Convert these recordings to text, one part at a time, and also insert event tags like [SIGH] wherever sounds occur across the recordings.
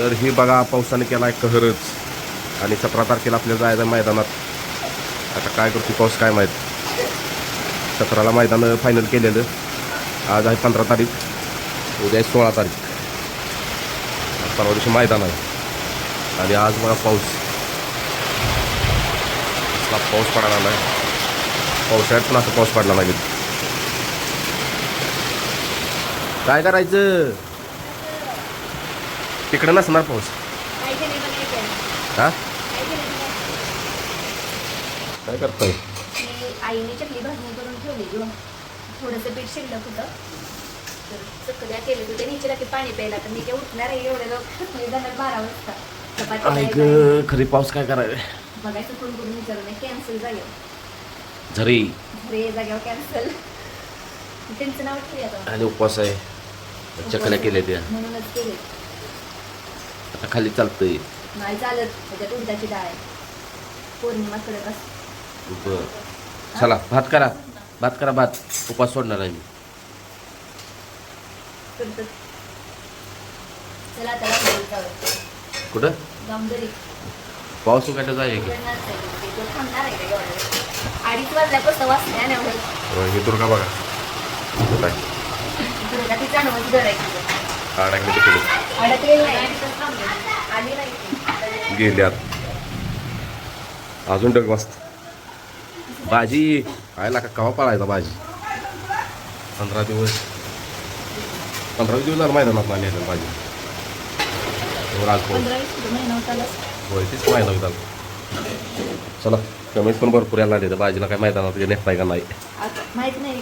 तर हे बघा पावसाने केला आहे कहरच. आणि सतरा तारखेला आपल्याला जायचं मैदानात. आता काय करतो पाऊस काय माहीत? सतराला मैदान फायनल केलेलं. आज आहे पंधरा तारीख. उद्या आहे सोळा तारीख. परवा दिवशी मैदान आहे. आणि आज बघा पाऊस. पाऊस पडायला नाही पावसाळ्यात पण असं पाऊस पडला नाही. काय करायचं? तिकडे नसणार पाऊस. हा? काय करताय? आईने चकली भाजणी करून ठेवली थोडंसं पीठ शिल्लक होतं. चकल्या केले होते नीचे की पाणी प्यायला तर मी काय उठणार आहे एवढं लोक जाणार बारा वाजता. ऐक. खरी पाऊस काय करायला? बघायचं फोन करून विचारून कॅन्सल जागेवर. झरी. रे जागेवर कॅन्सल त्यांचं नाव ठेवूया आणि उपवास आहे. चकल्या केल्या त्या. म्हणूनच केले आता खाली चालतंय. नाही चालत त्याच्यात उडदाची डाळ आहे. पौर्णिमा कडक असते बर. चला भात करा. भात करा भात. उपवास सोडणार आहे मी. चला कुठं? जाऊन घरी पाऊस उघडला जाय की. उघडणार नाही. ते तो थांबणार आहे का एवढा वेळ? अडीच वाजल्यापासून वाचल्या नाही होईल हो, हे दुर्गा बघा? दुर्गा ती जाणवत घर आहे तिथं. अडकले आली. गेल्यात अजून डग मस्त भाजी आयला का कवा पळायचा भाजी पंधरा दिवस पंधरा दिवस झालं मैदानात नाही नेलं भाजी महिना होता आला. होय तीच मैदान होतात चला कमीत पण भरपूर यायला लागले तर भाजीला काय मैदानात नेताय का नाही माहीत नाही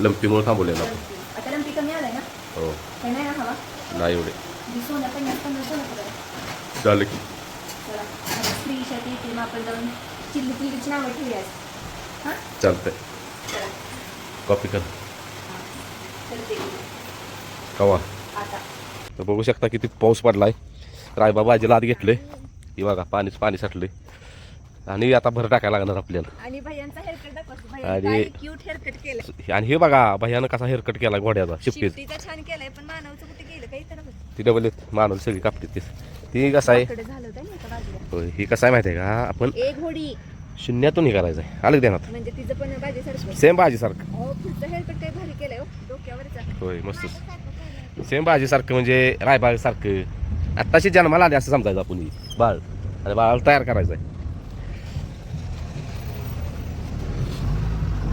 लंपीमुळे थांबवले ना आपण. चिल्लीची नावं ठेवूया हां? चालतंय. चला. कॉपी कर. कवा? तर बघू शकता किती पाऊस पडलाय. रायबा भाजीला आत घेतले ही बघा पाणीच पाणी साठले आणि आता भर टाकायला लागणार आपल्याला. आणि आणि- हे बघा भैयानं कसा हेअरकट केला घोड्याचा शिफ्टीचा छान केलाय पण मानवचं कुठे गेलं काही तर ती डबल मानव सगळी कापली ती. ती कसं आहे? होय, ही कसं आहे माहिती आहे का? आपण एक शून्यातून हे करायचं आहे. आलं देणार म्हणजे तिचं पण भाजीसारखं सेम भाजीसारखं पुढचं हेअरकट काही भारी केलंय हो डोक्यावरचा होय मस्तच सेम भाजीसारखं म्हणजे रायबागसारखं आत्ताशी जन्माला आले असं समजायचं आपण ही. बाळ. आणि बाळाला तयार करायचं आहे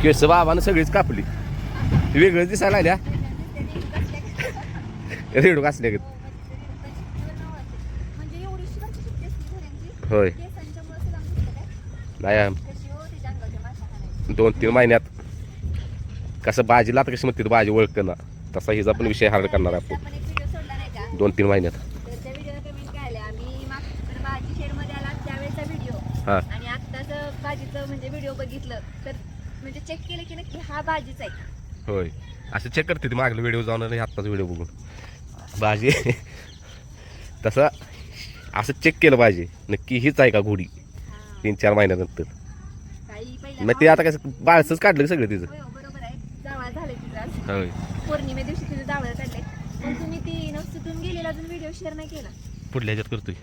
केस बाबानं सगळीच कापली. वेगळंच दिसायला लागल्या. [LAUGHS] रेडू असल्या गत. म्हणजे एवढी शिवाची शिफ्टी असते घरांची होय. नाही दोन तीन महिन्यात. कसं बाजीला आता कशी म्हणते भाजी ओळखते ना. तसा हिचा पण विषय हार्ड करणार आहे आपण. दोन तीन महिन्यात. हां. आणि आत्ताच भाजीचं म्हणजे व्हिडिओ बघितलं तर म्हणजे चेक केलं की नक्की हा भाजीच आहे होय. असं चेक करते ती मागला व्हिडिओ जाऊन आत्ताच व्हिडिओ बघून. भाजी. [LAUGHS] तसं असं चेक केलं पाहिजे. नक्की हीच आहे का घोडी? तीन चार महिन्यानंतर. मग ते आता कसं बाळसच काढलं सगळं तिचं? होय, हो, बरोबर आहे. जावळ झाले तिचं आज. होय. पौर्णिमे दिवशी तिचं जावळ काढले पण तुम्ही ती नवसतून गेलेला अजून व्हिडिओ शेअर नाही केला? पुढल्या ह्याच्यात करतोय.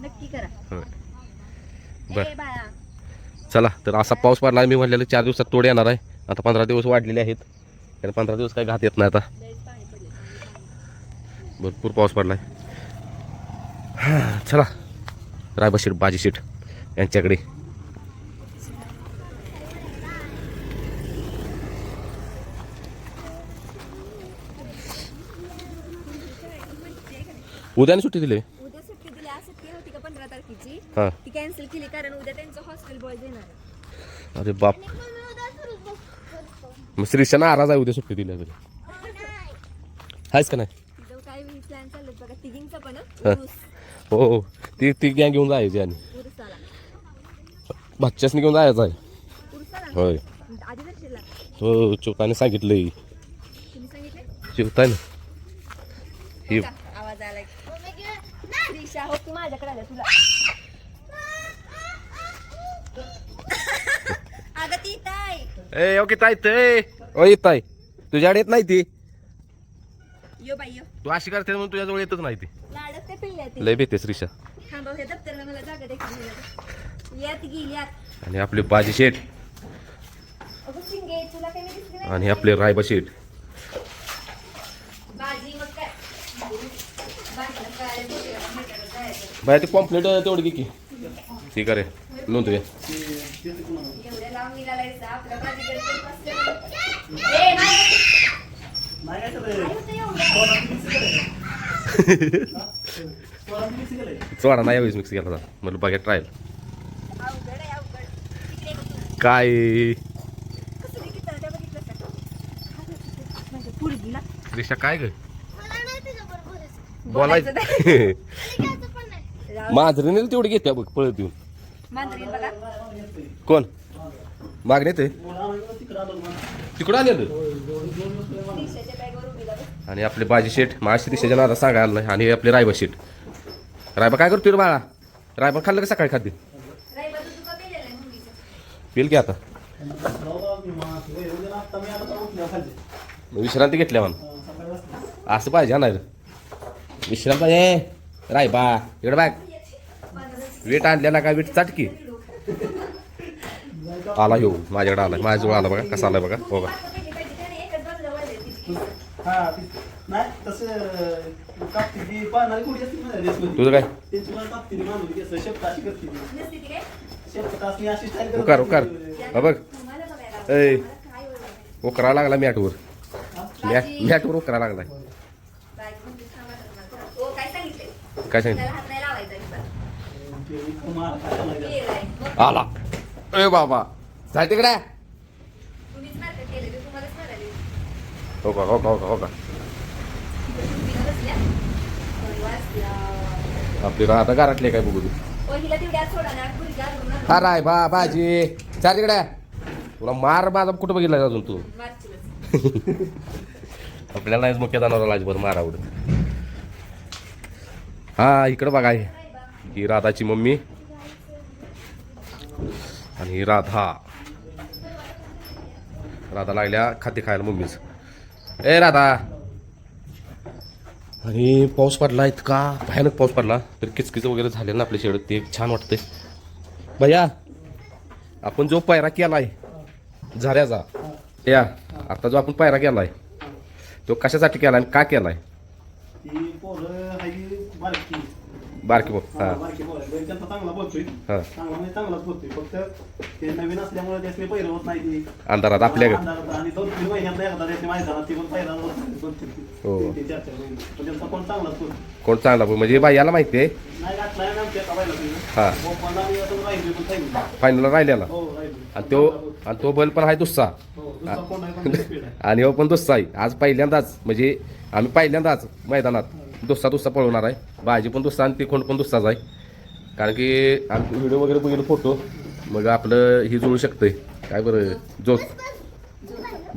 नक्की करा. होय. बर. ए बाळा. चला तर असा पाऊस पडला मी म्हणलेलं चार दिवसात तोड येणार आहे. आता पंधरा दिवस वाढलेले आहेत. कारण पंधरा दिवस काही घात येत नाही आता. लयच पाणी पडले भरपूर पाऊस पडलाय. चला रायबा शेठ बाजी शेठ यांच्याकडे. उद्याने सुट्टी दिली? उद्या सुट्टी दिली. आज सुट्टी होती का पंधरा तारखेची? हां. ती कॅन्सल केली कारण उद्या त्यांचं हॉस्टेल. अरे बाप. मग श्रीशा नाराज आहे उद्या सुट्टी दिल्या तरी. आहेच का नाही? काय प्लॅन चाललं बघा. तिघींचं पण हा. उरूस हो हो. ती ती गॅंग घेऊन जायची आणि. बच्च्यासनी घेऊन जायचं आहे. होय. हो चौकाने सांगितलंय. तुम्ही सांगितलं चिवताय ना ही? आवाज आला हो माझ्याकडे आल्या तुला ए ओके ताई ते. ओ येत ताई. तुझ्याकडे येत नाही ती. तू अशी करते म्हणून तुझ्याजवळ येतच नाही ती. लाड ते पिल्ल्या ते लय भेटेस रिक्षा थांबा हे दप्तरला मला जागा देखील यात गेली यात. आणि आपले बाजी शेट अगं शिंगे तुला काही नाही दिसली नाही. आणि आपले रायबा शेट भाजी मग काय? भाजीला काय बोलायला भेटायला जायचं. बाय ते कॉम्प्लेट तेवढी घे की. ठीक आहे रे नोंदूया एवढ्या लांब निघालायचं आपल्या भाजीकडे कोण बसलं? ए, नाही. काय होतं एवढं? [LAUGHS] चोडा नाही मिक्स केला होता. म्हणलं बघा ट्रायल. काय? रिक्षा काय ग? बोलायचं. [LAUGHS] मांजरीने तेवढी घेत्या बघ पळत येऊन. कोण? मागणे ते तिकडं आले. आणि आपले बाजी शेठ माशी दिशाच्या नादा सांगायला नाही. आणि आपले रायबा शेठ. रायबा काय करतोय रे बाळा? रायबा खाल्लं का सकाळी मम्मीचं. पिल की आता? विश्रांती घेतल्या म्हणून. असं पाहिजे हा नाही रे. विश्रांत पाहिजे रायबा इकडे बॅग वेट आणलेला काय वेट चाटकी आला ह्यो माझ्याकडे आला माझ्याजवळ आला बघा कसा आलाय बघा हो बघा हा. तुझं काय उकार. उकार हा बघ ओरडलं? उकरा लागला मॅटवर मॅट. मॅटवर उकरा. ओ, काय सांगितलंय? काय त्याला सांगितलं लागला. आला ए बाबा झाड तिकडे. हो का हो का हो का हो का तुम्ही बसल्या. होय, वाचल्या. आपली राहता घरातले काय बघू तू? आत. हा राय बा बाजी. चार तिकडे. तुला मार माझा कुठं बघितला अजून तू. [LAUGHS] आपल्याला मुख्य जनावराला अजिबात मार आवडत हा इकडं बघा हे. ही राधाची मम्मी. आणि ही राधा. राधा लागल्या खाते खायला मम्मीच. ए राधा. आणि पाऊस पडला इतका भयानक पाऊस पडला. तर किचकिच वगैरे झाले ना आपल्या शेड ते छान वाटतंय. भैया आपण जो पायरा केलाय झाऱ्याचा या आता जो आपण पायरा केलाय तो कशासाठी केलाय आणि का केलाय? आहे बारकी. बघ हा, हा. बारकी. बैल. त्यांचा चांगला बोलतोय. हा. चांगला म्हणजे चांगलाच बोलतोय. फक्त ते नवीन असल्यामुळे त्यासने पहिलं होत नाही ती. अंधारात आपल्या आणि दोन तीन महिन्यात एकदा ती पण पहिला होत नाही. दोन तीन हो. तीन- तीन चार चार महिने. पण त्यांचा कोण चांगलाच बोलतो कोण चांगला बघ म्हणजे बाई याला माहिती आहे. नाही घातलाय ना आमच्या एका बैलाला तिने. हा. ओपनला मी असं राहिलो पण सांगितलं. फायनल राहिलेला? हो राहिलो आणि तो आणि तो बैल पण आहे दुसरा. हो दुसरा कोण आहे पण speed आहे. आणि हो पण दुसरा आहे. आज पहिल्यांदाच म्हणजे आम्ही पहिल्यांदाच मैदानात दुसरा दुसरा पळवणार आहे. बाजी पण दुसरा आणि ते कोण पण दुसराच आहे. कारण की आम्ही व्हिडिओ वगैरे बघितलं फोटो. मग आपलं ही जुळू शकतंय. काय बरं? जोत.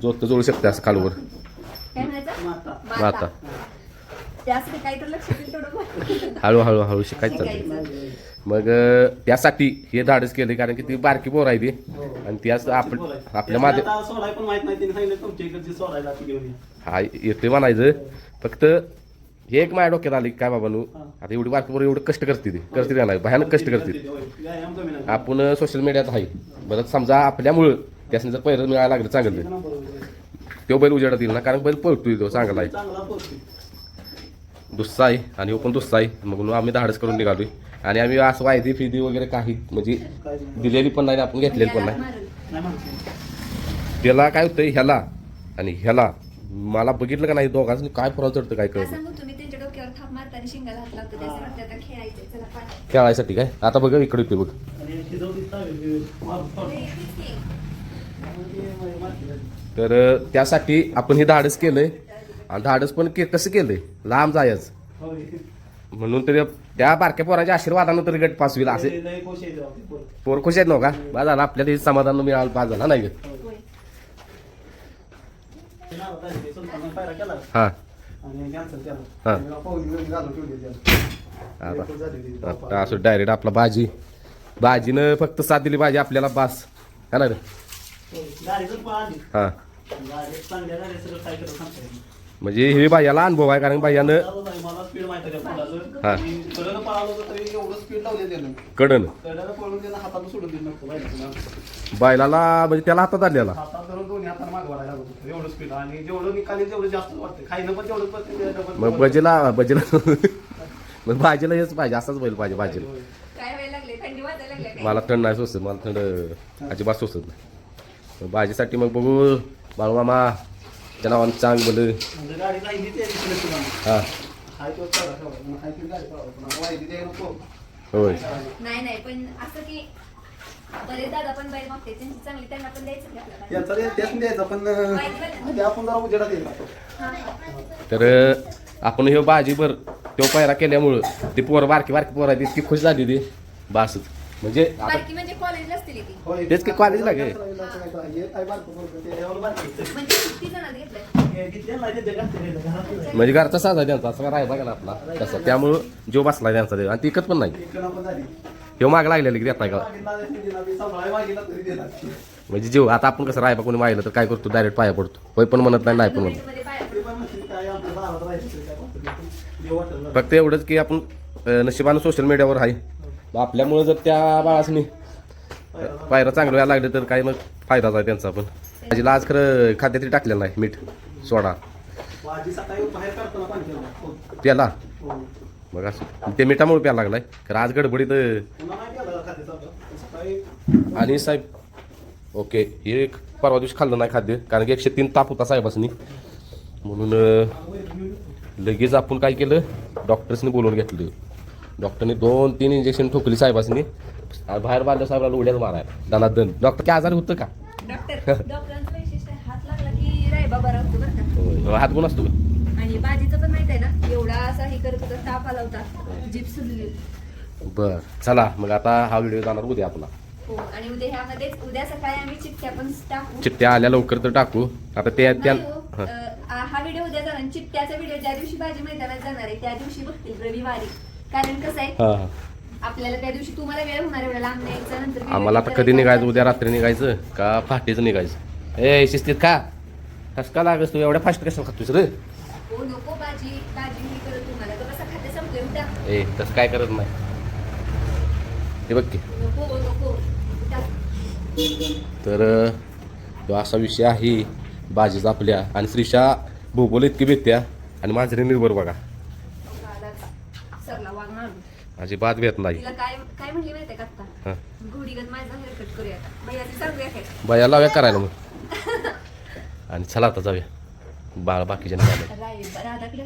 जोत तर जुळू शकते असं कालवर काय म्हणायचं? माता. माता. ते असं ते काही तर लक्ष देईल तेवढं बोल. हळूहळू हळू शिकायचं चालतं. मग त्यासाठी हे धाडस केले कारण की ती बारकी पोर आहे ती. आणि ती असं आप आपल्या आता या. हा येते म्हणायचं. फक्त हे एक माझ्या डोक्यात आली काय बाबानू आता एवढी बारकी पोरं एवढं कष्ट करते ती करते नाही भयानक कष्ट करते. आपण सोशल मीडियात आहे बरं समजा आपल्यामुळं त्यासनी जर पहिलं मिळायला लागलं चांगलं. तो बैल उजेडात येईल ना कारण बैल पळतोय तो चांगला आहे. दुसरा आहे आणि हो पण दुसरा आहे मग आम्ही धाडस करून निघालोय आणि आम्ही असं वायदी फिदी वगैरे काही म्हणजे. दिलेली पण नाही आपण घेतलेली पण नाही. त्याला काय होतंय ह्याला आणि ह्याला मला बघितलं का नाही दोघांनी काय फरक चढतं काय काय शिंगाला हात लावतो त्याचं आता चला पाठ खेळायसाठी काय? आता बघ इकडे येते बघ. आणि शिजवतीच चालेल. तर अं, त्यासाठी आपण हे धाडस केलंय. आणि धाडस पण के कसं केलंय? लांब जायच. होय. म्हणून तरी त्या बारक्या पोराच्या आशीर्वादानं तरी गट पास होईल असे. लय- लय खुश आहे तेव्हा ते पोरं. खुश आहेत नव्ह का? बा झालं आपल्याला हे समाधान मिळालं पास झाला नाही का? होय. ते नाव काय ते सुलताननं पायरा केला. हा. आणि कॅन्सल हा. घालून ठेवली त्याला. आता असं डायरेक्ट आपला भाजी भाजीनं फक्त साथ दिली भाजी आपल्याला बास हा ना रे पण आली हा गाडी चांगल्या गाडी सगळं काय करत सांगता येत नाही. म्हणजे हे बायाला अनुभव आहे कारण बायानं चालत आहे, मला स्पीड माहिती आहे त्या हा. कडनं पळालो होतो तरी एवढं स्पीड लावले त्यानं कडन? कडनं पळून त्यानं हातानं सोडून दिलं नव्हतं बाहेर बायलाला म्हणजे त्याला हातात आलेला हातात धरून दोन्ही हातानं माग वाढायला लागत होतं एवढं स्पीड आणि जेवढं निकाली तेवढं जास्त वाटतं खायनं पण तेवढं पडते डबल मग बजेला बजेला मग भाजीला हेच पाहिजे असाच बैल पाहिजे भाजीला. काय व्हायला लागले? थंडी वाजायला लागले काय? मला थंड नाही सोसत मला थंड अजिबात सोसत नाही. मग भाजीसाठी मग बघू बाळू मामा त्या नावानं चांग बोल हा हाय नाही नाही पण असं की बरेच दादा पण मागते त्यांची चांगली त्यांना पण द्यायचं आपल्याला. हा, हा. तर आपण ह्यो भाजी भर तो पायरा केल्यामुळं ती पोरं बारकी बारकी पोरं आहे ती इतकी खुश झाली ती बासच म्हणजे आता बारकी म्हणजे कॉलेजला असतील ती. होय. तेच की कॉलेजला गे. म्हणजे किती जणात घेतलंय. म्हणजे घरचा साधा त्यांचा असं राहायला बघा ना आपला. तसं. त्यामुळं जो बसला त्यांचा देव आणि ती इकत पण नाही. इकडं पण झाली. ह्यो माग लागलेली की का? मागितला नाही, दिला. म्हणजे जीव आता आपण कसं राहायला कोणी माहिलं तर काय करतो? डायरेक्ट पाया पडतो. होय पण म्हणत नाही नाही पण म्हणत. मध्ये पाया. फक्त एवढंच की आपण अं, नशिबानं सोशल मीडियावर आहे. आपल्यामुळं जर त्या बाळासनी पायरा चांगलं व्हायला लागले तर काही मग फायदाच आहे त्यांचा पण. भाजीला आज खरं खाद्यातरी टाकलेलं नाही मीठ सोडा. प्याला? मग असं. ते मिठामुळे प्यायला लागलाय. खरं आज गडबडीत आणि साहेब ओके हे एक परवा दिवशी खाल्लं नाही खाद्य कारण की एकशे तीन ताप होता साहेबासनी. म्हणून लगेच आपण काय केलं डॉक्टर्सनी बोलवून घेतलं. डॉक्टरने दोन तीन इंजेक्शन ठोकली साहेबासनी. आणि बाहेर बांधलं साहेबाला उड्याच मारायला. दनात दन डॉक्टर काय आजारी होतं का? हात कोण असतो? का आणि बाजीचं पण माहीत आहे ना एवढा असा हे करत होता ताप आला होता जीप सुजली होती. बर चला मग आता हा व्हिडिओ जाणार उद्या आपला. हो आणि उद्या ह्यामध्ये उद्या सकाळी आम्ही चिठ्ठ्या पण टाकू. चिठ्ठ्या आल्या लवकर तर टाकू. आता ते त्या हो, हं. व्हिडिओ उद्या जाणार चिठ्ठ्याचा व्हिडिओ ज्या दिवशी बाजी मैदानात जाणार आहे त्या दिवशी बघतील रविवारी. कारण कसं आहे हा. हा आपल्याला त्या दिवशी तुम्हाला वेळ होणार एवढा लांब न्यायचा नंतर video आम्हाला आता कधी करायचा. निघायचं? उद्या रात्री निघायचं का पहाटेचं निघायचं? ए शिस्तीत का कस का लागस तू? एवढ्या फास्ट कसं खातोस रे? हो नको बाजी बाजी मी करत तुम्हाला तर कसं खाते? संपले उद्या. ए तसं काय करत नाही. हे बघ की. नको हो, नको. उद्या. तर अं, तो असा विषय आहे बाजीचा आपल्या. आणि श्रीशा भूगोल इतकी भेटत्या आणि माझ्या निर्भर बघा आला का? सरला वाघ मारून अजिबात भेट नाही. तिला काय काय म्हणली माहितीये का आता? घोडीगत माझा हेअरकट करूया का भैयाची सांगूया काय बाया लाव्या करायला मग. आणि चला आता जाऊया. बाळ बाकीच्या निघाले राय राधाकडे.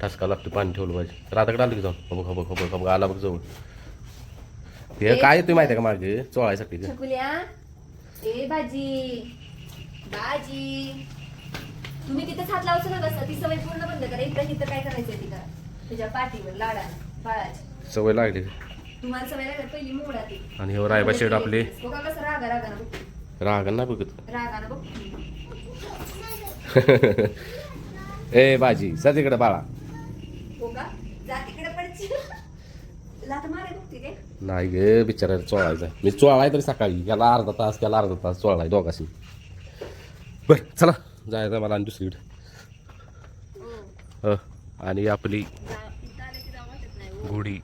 ठसका लागतो पाणी ठेवलं पाहिजे. राधाकडे आलं की जाऊन हो बघ हो बघ हो बघ हो बघ आला बघ जवळ हे काय येतोय माहिती आहे का मागे? चोळायसाठी ते. छकुल्या. ए बाजी. बाजी. तुम्ही तिथेच हात लावचं ना बसा? ती सवय पूर्ण बंद करा. इथं इथं काय करायचंय ती करा तुझ्या पाठीवर लाडा बाळाची सवय लागली. तुम्हाला सवय लागली पहिली मोडा ती आणि हे रायबा शेड आपले. रागा रागानं बघते. ए बाजी सर तिकडे बाळा. हो जा नाही गे बिचारायला चोळायचा मी चोळाय तरी सकाळी. याला अर्धा तास त्याला अर्धा तास चोळाय दोघाशी. बर चला. जायचं मला आणि दुसरीकडे. हो. आणि आपली जा- हो. घोडी.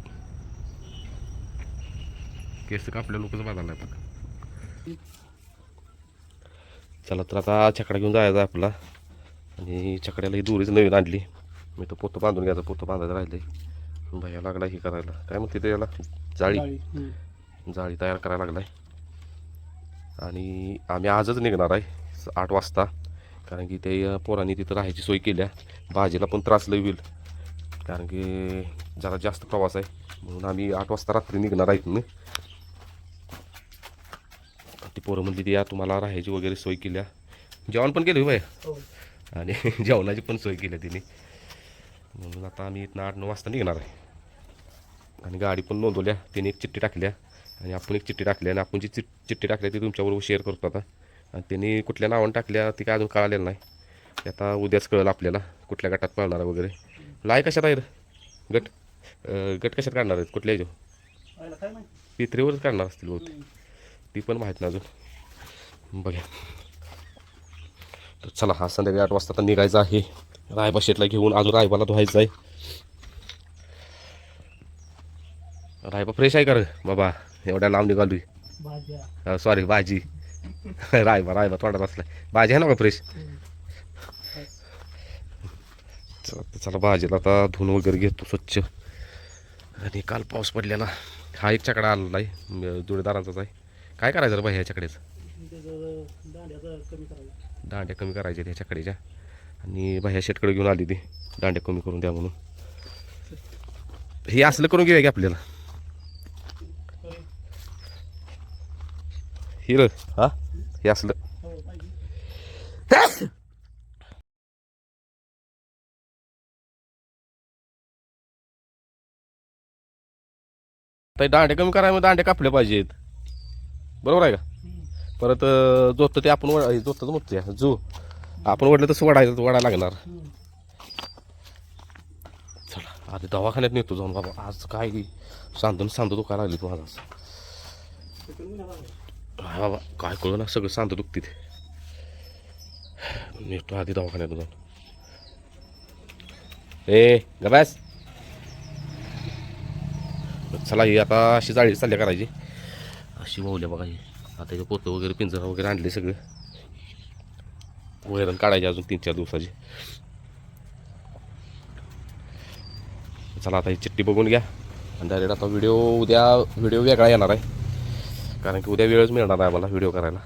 केस कापल्या लोकच बघायला बघ चला तर आता छकडा घेऊन जायचा आपला. आणि छकड्याला ही दोरीच नवीन आणली. मी तो पोतं बांधून घ्यायचा पोतं बांधायचं राहिलंय. भैया लागला ही करायला. काय म्हणते ते याला? जाळी. जाळी. तयार करायला लागलाय. आणि आम्ही आजच निघणार आहे आठ वाजता. कारण की ते पोरांनी तिथं राहायची सोय केल्या. भाजीला पण त्रास लई होईल. कारण की जरा जास्त प्रवास आहे. म्हणून आम्ही आठ वाजता रात्री निघणार आहे इथनं. ती पोरं म्हणली ती या तुम्हाला राहायची वगैरे सोय केल्या. जेवण पण केलं भाई हो. आणि [LAUGHS] जेवणाची पण सोय केली तिने. म्हणून आता आम्ही इथनं आठ नऊ वाजता निघणार आहे. आणि गाडी पण नोंदवल्या तिने एक चिठ्ठी टाकल्या. आणि आपण एक चिठ्ठी टाकली आणि आपण जी चिट चिठ्ठी टाकली ती तुमच्याबरोबर शेअर करतो आता. आणि त्यांनी कुठल्या नावानं टाकल्या ती काय अजून कळालेलं नाही. ते आता उद्याच कळलं आपल्याला कुठल्या गटात पळणार वगैरे. लाय कशात आहेत गट गट कशात काढणार आहेत? कुठल्या माहिती? पित्रेवरच काढणार असतील बहुतेक. ती पण माहीत नाही अजून. बघा तर चला हा संध्याकाळी आठ वाजता आता निघायचं आहे. रायबा शेटला घेऊन अजून रायबाला धुवायचं आहे. रायबा फ्रेश आहे का रे? बाबा एवढ्या लांब निघाली सॉरी भाजी. रायबा रायबा थोडा बसलाय. भाजी आहे ना का फ्रेश चला तर चला भाजीला आता धुवून वगैरे घेतो स्वच्छ. आणि काल पाऊस पडलेला. हा एक चकडा आलेला आहे. जोडीदारांचाच आहे. काय करायचं रे बाई ह्या कमी दांड्या कमी करायच्या ह्याच्याकडेच्या आणि बाह्या शेटकडे घेऊन आली ती. दांड्या कमी करून द्या म्हणून. हे असलं करून घेऊया की आपल्याला? हिर हा? हे असलं. दांडे कमी करायला दांडे कापले पाहिजेत. बरोबर आहे का? परत जोतं ते आपण वडा जोतच म्हणतो जो. आपण वडलं तसं वडायचं वडा लागणार. चला आधी दवाखान्यात नेतो जाऊन बाबा. आज काय सांधून सांधू दुखा लागली तू आज हा बाबा काय कळू ना सगळं सांधू दुखते ते. नेतो आधी दवाखान्यात जाऊन. ए गबास चला ही आता अशी जाळी चालल्या करायची. अशी मौल्या बघा ही. आता हे पोतं वगैरे पिंजरा वगैरे आणले सगळे. वैरण काढायचे अजून तीन चार दिवसाची. चला आता ही चिठ्ठी बघून घ्या. आणि डायरेक्ट आता व्हिडिओ उद्या व्हिडिओ वेगळा येणार आहे. कारण की उद्या वेळच मिळणार आहे मला व्हिडिओ करायला.